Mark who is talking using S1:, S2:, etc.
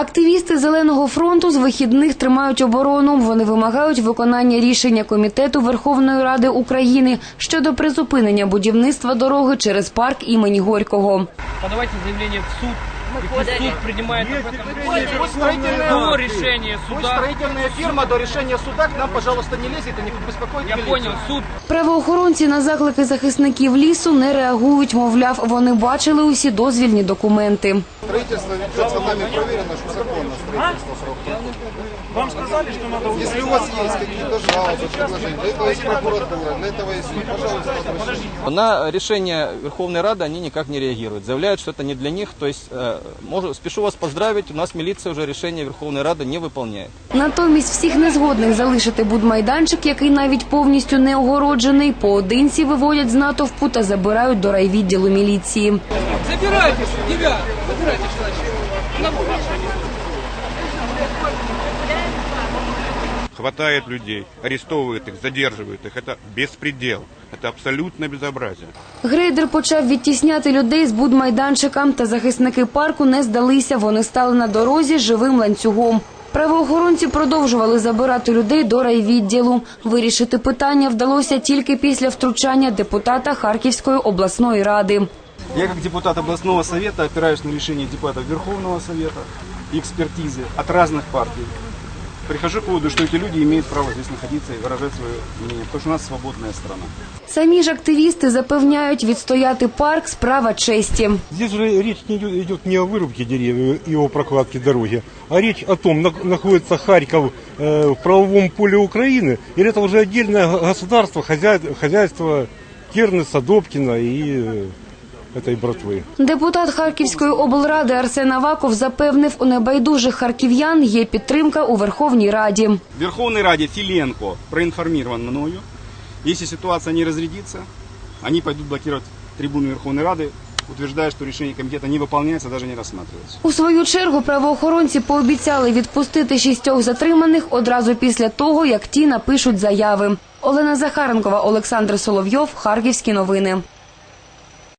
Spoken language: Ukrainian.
S1: Активісти Зеленого фронту з вихідних тримають оборону. Вони вимагають виконання рішення Комітету Верховної Ради України щодо призупинення будівництва дороги через парк імені Горького.
S2: подавайте заявлення в суд. и пусть суд принимает об этом
S3: Пусть строительная,
S2: до решения
S3: пусть
S2: суда.
S3: строительная фирма до решения суда к нам, пожалуйста, не лезет и не беспокоит
S2: Я
S3: милицию.
S2: понял, суд
S1: Правоохоронці на заклики захисників лісу не реагують. Мовляв, вони бачили усі дозвільні документи.
S4: Строительство ведется нами проверено, что законно строительство проходит.
S5: Вам сказали, что надо
S4: Если у вас есть какие-то жалобы, предложения, для этого есть прокуратура, для этого есть суд, пожалуйста, обращайтесь.
S6: На решение Верховной Рады они никак не реагируют. Заявляют, что это не для них. То есть, э, можу- спешу вас поздравить, у нас милиция уже решение Верховной Рады не выполняет.
S1: Натомість всіх незгодних залишити будмайданчик, який навіть повністю не огороджений, поодинці виводять з натовпу та забирають до райвідділу міліції.
S2: забирайтесь, ребят, забирайтесь, значит. На улицу.
S7: хватает людей, арестовывает их, задерживает их. Это беспредел. Это абсолютное безобразие.
S1: Грейдер почав відтісняти людей з будмайданчика, та захисники парку не здалися. Вони стали на дорозі живим ланцюгом. Правоохоронці продовжували забирати людей до райвідділу. Вирішити питання вдалося тільки після втручання депутата Харківської обласної ради.
S5: Я как депутат областного совета опираюсь на решение депутатов Верховного совета и экспертизы от разных партий. Прихожу к выводу, что эти люди имеют право здесь находиться и выражать свое мнение, потому что у нас свободная страна.
S1: Самі ж активісти запевняють, відстояти парк справа честі.
S8: Здесь же речь не идет, идет не о вырубке деревьев и о прокладке дороги, а речь о том, на- находится Харьков э, в правовом поле Украины, или это уже отдельное г- государство, хозяй- хозяйство Кернеса, Добкина и э, этой братвы.
S1: Депутат Харківської облради Арсен Аваков запевнив, у небайдужих харків'ян є підтримка у Верховній Раді.
S5: В Верховной Раде Филенко проинформирован мною. Если ситуация не разрядится, они пойдут блокировать трибуну Верховной Рады, утверждая, что решение комитета не выполняется, даже не рассматривается.
S1: У свою чергу правоохоронці пообіцяли відпустити шістьох затриманих одразу після того, як ті напишуть заяви. Олена Захаренкова, Олександр Соловйов, Харківські новини.